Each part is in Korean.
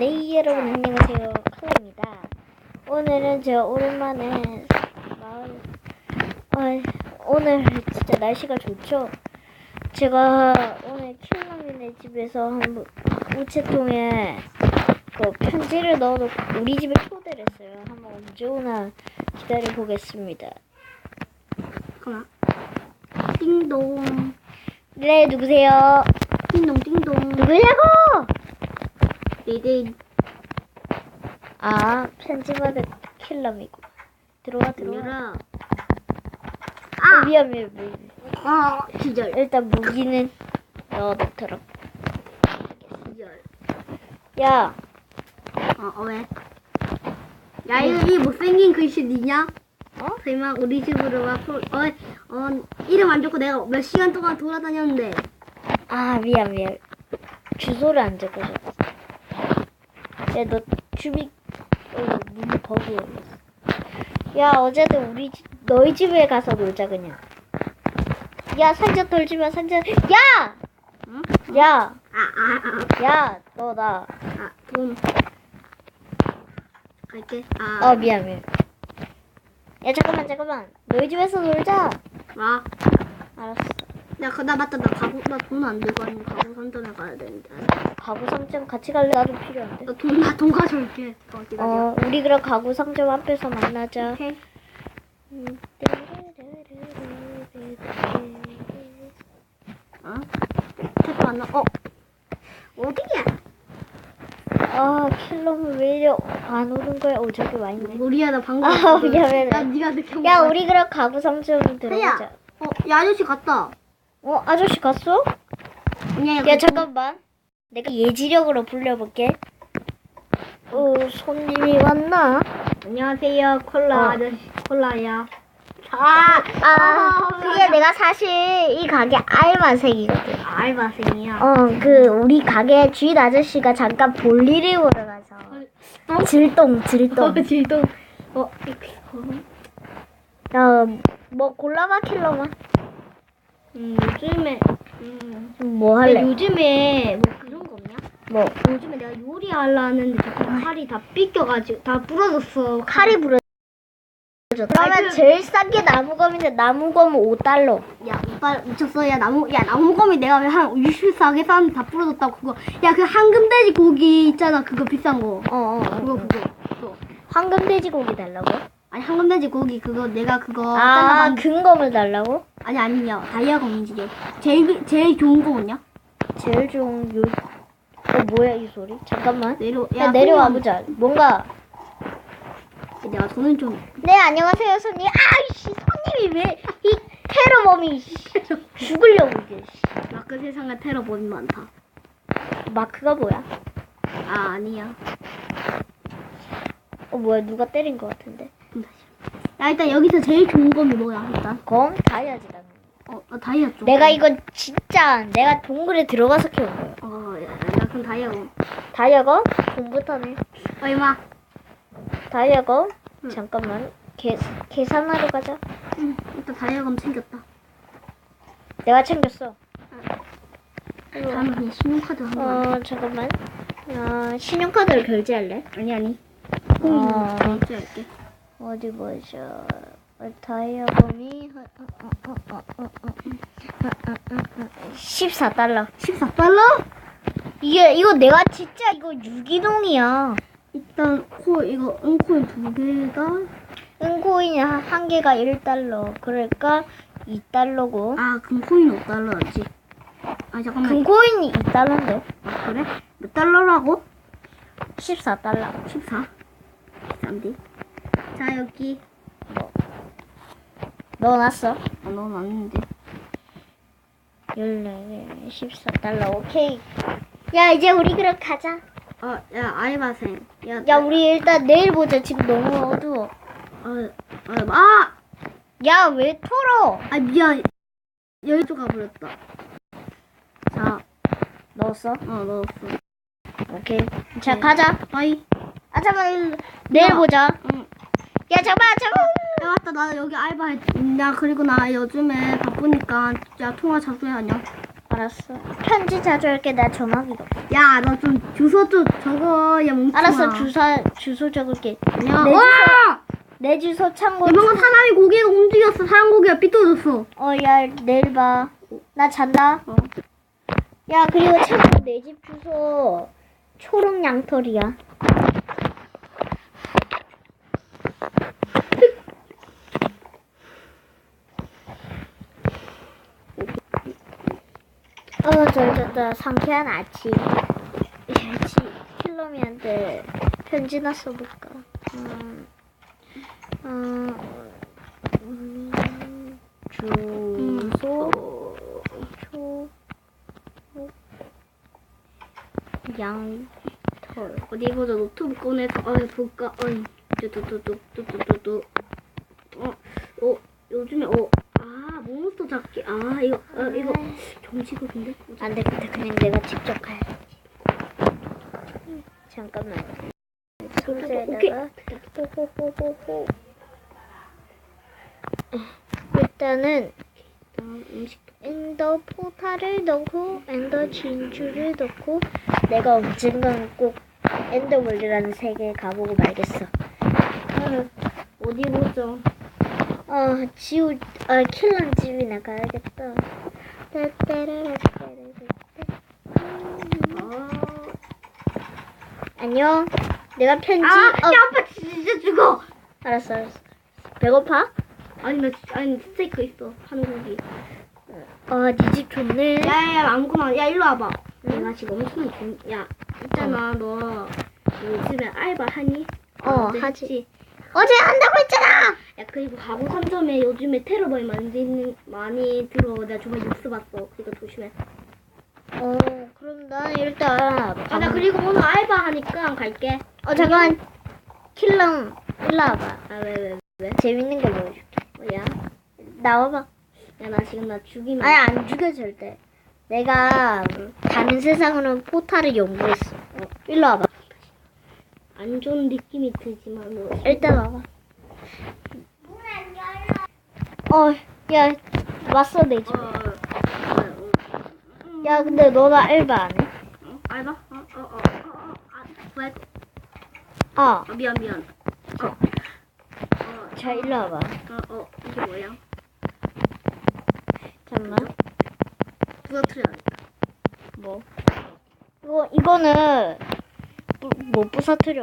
네 여러분 안녕하세요 컬러입니다 오늘은 제가 오랜만에 마을 어, 오늘 진짜 날씨가 좋죠 제가 오늘 킬러미네 집에서 한번 우체통에 그 편지를 넣어놓고 우리 집에 초대를 했어요 한번 언제 오나 기다려 보겠습니다 잠깐만. 띵동. 네 누구세요 띵동 띵동. 누구냐고 네네. 아 받은 킬러미고 들어와 들어와. 아 미안 미안 미안 아 기절. 일단 무기는 넣어놓도록. 기절. 야, 어, 어 왜? 야 이거 이 못생긴 글씨 니냐? 어? 설마 우리 집으로 와. 폴- 어, 어 이름 안 적고 내가 몇 시간 동안 돌아다녔는데. 아 미안 미안. 주소를 안 적어줬어. 야, 너 주비 어, 눈 버그. 야, 어제도 우리 집, 너희 집에 가서 놀자 그냥. 야, 산자 털지 마, 산자. 야, 응? 야, 아아 아. 야, 너 나. 아, 돈. 갈게. 아. 어 미안 미안. 야 잠깐만 잠깐만. 너희 집에서 놀자. 와. 알았어. 야, 그, 나 맞다. 나 가구, 나돈안 들고 왔는 가구 선전에 가야 되는데. 가구 상점 같이 갈래? 나도 필요한데. 나 돈, 나 돈 가져올게. 어, 기다려. 어, 우리 그럼 가구 상점 앞에서 만나자. 오케이. 어? 택도 안 나. 어? 어디야? 아, 킬러는 왜 이래 안 오는 거야? 오, 저기 와 있네. 우리야, 나 방금. 아, 왔거든. 미안해. 야, 네가 늦게 온 야, 거야. 우리 그럼 가구 상점 들어가자. 혜야. 어, 야, 아저씨 갔다. 어, 아저씨 갔어? 아니야, 야, 잠깐만. 내가 예지력으로 불려볼게. 어, 손님이 왔나? 안녕하세요, 콜라 어. 아저씨. 콜라야. 아, 아, 그게 내가 사실 이 가게 알바생이거든. 알바생이야. 어, 그 우리 가게 주인 아저씨가 잠깐 볼일을 보러 가서 어? 질동 질동. 어, 질동. 어. 야, 뭐 골라봐 킬러만. 음, 요즘에, 음. 뭐 야, 할래? 요즘에 뭐 그런 거 없냐? 뭐 요즘에 내가 요리하려 하는데 자꾸 칼이 다 삐껴가지고 다 부러졌어. 칼이 부러져. 그러면 아이, 그- 제일 싼 게 나무검인데 나무검은 5달러. 야, 오빠 미쳤어. 야, 나무, 야, 나무검이 내가 왜한 64개 쌌는데 다 부러졌다고, 그거. 야, 그 황금돼지 고기 있잖아. 그거 비싼 거. 어, 어. 그거, 어. 그거. 그거. 황금 돼지고기 달라고? 아니, 황금돼지 고기 그거 내가 그거 아, 잘라봤 금검을 달라고? 아니, 아니야. 다이아검이지. 이게. 제일, 제일 좋은 거 뭐냐? 제일 좋은 요. 어, 뭐야 이 소리? 잠깐만. 내려, 야, 내려와 보자. 뭔가. 내가 돈은 좀. 네, 안녕하세요, 손님. 아이씨, 손님이 왜 이 테러범이 씨, 죽으려고. 씨. 마크 세상에 테러 범이 많다. 마크가 뭐야? 아, 아니야. 어, 뭐야? 누가 때린 것 같은데. 야, 일단 여기서 제일 좋은 검이 뭐야, 일단? 검 다이아지 당 어, 어 다이아 쪽. 내가 이거 진짜 내가 동굴에 들어가서 키운 거야. 어, 야, 나 그럼 다이아 검. 다이아검? 공부터네. 얼마? 다이아검? 응. 잠깐만. 계, 계산하러 가자. 응, 일단 다이아 검 챙겼다. 내가 챙겼어. 다음에 그냥 신용카드 한 번. 어, 잠깐만. 어, 신용카드로 결제할래? 아니, 아니. 어. 어. 결제할게. 어디 보자. 어, 다이아몬이 14달러. 14달러? 이게 이거 내가 진짜 이거 유기농이야. 일단 코 이거 은코인 두 개가 은코인 한 개가 1달러. 그러니까 2달러고. 아, 금코인 5달러지. 아, 잠깐만. 금코인이 2달러인데. 아, 그래? 몇 달러라고? 14달러. 14. 3디 자 여기. 넣어놨어. 아 많은데. 14개, 14달러. 오케이. 야, 이제 우리 그럼 가자. 아야 알바생. 야. 야, 우리 일단 내일 보자. 지금 너무 어두워. 아, 아, 아, 야, 왜 털어? 아 미안. 여기로 가버렸다. 자, 넣었어? 어 넣었어. 오케이. 자, 네. 가자. 바이. 아, 잠깐만. 내일 야. 보자. 응. 야, 잠깐만, 잠깐만. 야 맞다 나 여기 알바했. 나 그리고 나 요즘에 바쁘니까 야 통화 자주 해 안녕. 알았어. 편지 자주 할게. 나 전화기가 없어. 야, 너좀 주소 좀 적어. 야, 뭉치마. 알았어. 주사 주소 적을게. 야, 내 와! 내 주소 참고. 야, 방금 사람이 고개가 움직였어. 사람 고개가 삐뚤어졌어. 어, 야, 내일 봐. 나 잔다. 어. 야, 그리고 참고 내 집 주소 초록 양털이야. 저저저 상쾌한 아침. 아침 킬러미한테 편지나 써볼까? 음, 음, 주소 초 양털. 어디 보자 노트북 꺼내서 어이 볼까? 어이 두두두두두두두 어 어 요즘에 어 아, 몬스터 잡기. 아, 이거, 아, 이거 정식업인데? 안 되겠다. 그냥 내가 직접 가야지. 잠깐만. 호호호호호. 일단은. 엔더 포탈을 넣고 엔더 진주를 넣고 내가 언젠간 꼭 엔더월드라는 세계에 가보고 말겠어. 아, 어디 보자. 어, 지우, 아, 킬런 집이 나 가야겠다. 따따라라따라라따. 아, 안녕. 내가 편지. 아, 어, 야, 아빠 진짜 죽어. 알았어, 알았어. 배고파? 아니, 나, 진- 아니, 스테이크 있어. 한국이. 어, 네집 좋네. 야, 야, 아무거나. 야, 일로 와봐. 응? 내가 지금 엄청 돈, 야, 있잖아, 너 요즘에 알바 하니? 어, 하지. 어제 한다고 했잖아! 야, 그리고 가구 상점에 요즘에 테러범이 많이, 많이 들어. 내가 정말 뉴스 봤어. 그러니까 조심해. 어, 그럼 난 일단. 아, 나 그리고 오늘 알바 하니까 갈게. 어, 잠깐. 킬럼, 일로 와봐. 아, 왜, 왜, 왜? 재밌는 거 보여줄게. 뭐야? 나와봐. 야, 나 지금 나 죽이면. 아니, 안 죽여, 절대. 내가 다른 세상으로 포탈을 연구했어. 어, 일로 와봐. 안 좋은 느낌이 들지만, 뭐. 일단 와봐. 어, 야, 왔어, 내 집에. 어, 어, 어, 야, 근데 너는 알바 안 해? 어, 알바? 어, 어, 어, 어, 어, 아, 왜? 어. 아, 미안, 미안. 어. 어, 자, 일로 와봐. 어, 어, 이게 뭐야? 잠깐만. 부서뜨려야겠다. 뭐? 이거, 이거는 부, 못 부서뜨려.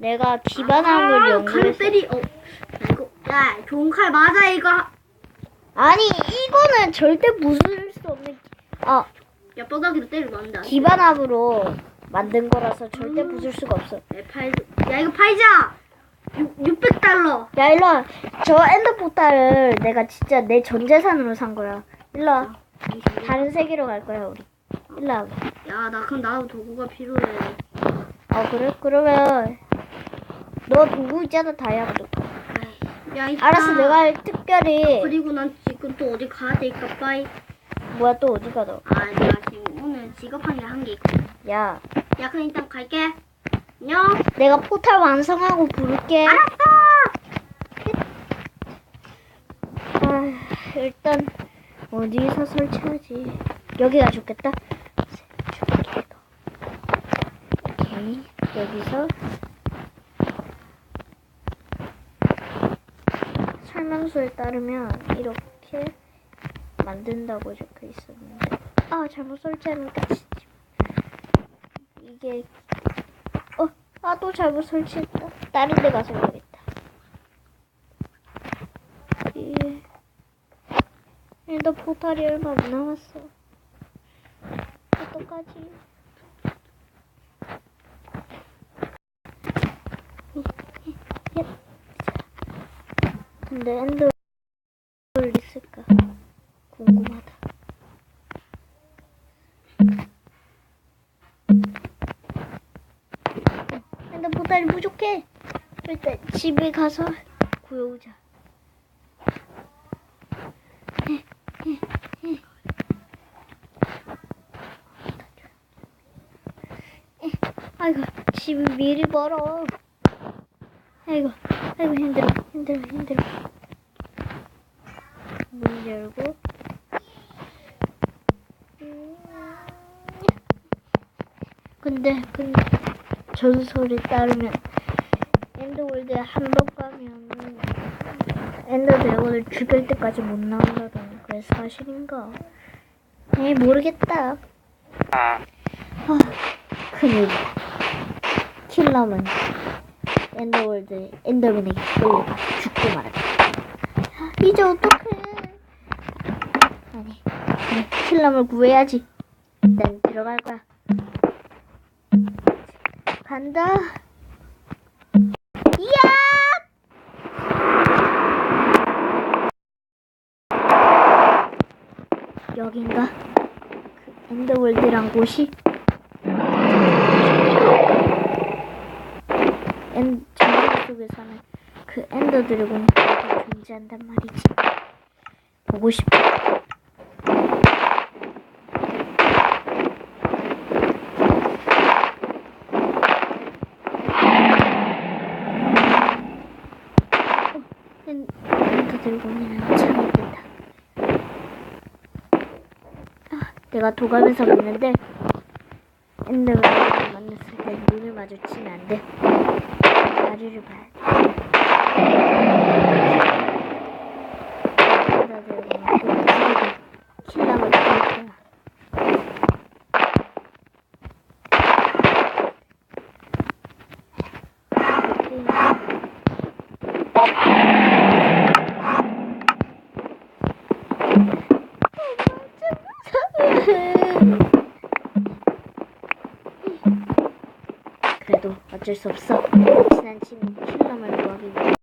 내가 기반함을 아, 칼 연구했어. 때리, 어. 야, 이거, 야, 좋은 칼 맞아, 이거. 아니, 이거는 절대 부술 수 없는, 아, 야, 뼈다귀로 때리면 안 돼. 기반함으로 만든 거라서 절대 부술 수가 없어. 내 팔, 야, 이거 팔자! 600달러! 야, 일로 와. 저 엔더 포탈을 내가 진짜 내 전 재산으로 산 거야. 일로 와. 다른 세계로 갈 거야, 우리. 일로 와. 야, 나 그럼 나도 도구가 필요해. 어, 그래? 그러면 너 도구 있잖아, 다이아몬드. 야, 이따. 알았어, 내가 특별히 그리고 난 지금 또 어디 가야 되니까 빠이. 뭐야 또 어디 가너? 아, 내가 지금 오늘 직업한 게 한 개 있거든. 야, 야, 그럼 일단 갈게. 안녕. 내가 포탈 완성하고 부를게. 알았어! 아, 일단 어디서 설치하지? 여기가 좋겠다. 오케이, 여기서 설명서에 따르면 이렇게 만든다고 적혀 있었는데 아 잘못 설치하니까 이게 어, 아 또 잘못 설치했다. 다른 데 가서 해야겠다. 예. 엔더 포탈이 얼마 안 남았어. 어떡하지? 예. 근데 뭘 있을까? 궁금하다. 엔더 포탈이 부족해. 일단 집에 가서 구해오자. 아이고 집을 미리 벌어. 아이고 아이고 힘들어 힘들어 힘들어. 문 열고. 근데 근데 전설에 따르면 엔더월드에 한 번 가면 엔더 드래곤을 죽일 때까지 못 나온다더니 그게 사실인가? 에이 모르겠다. 아, 아 큰일. 킬러는 엔더월드에 엔더맨에게 끌려가 죽고 말았다. 아, 이제 어떡해? 아니, 그래, 킬러를 구해야지. 일단 들어갈 거야. 간다. 이야! 여긴가? 그 엔더월드란 곳이? 엔, 전설 속에 사는 그 엔더 드래곤이 존재한단 말이지. 보고 싶어. 엔, 엔더 드래곤이랑 된다. 아, 내가 도감에서 봤는데 엔더 드래곤을 만났을 때 눈을 마주치면 안 돼. 다리를 봐야. 그래도 어쩔 수 없어. 친구 킬러를 구하기 위해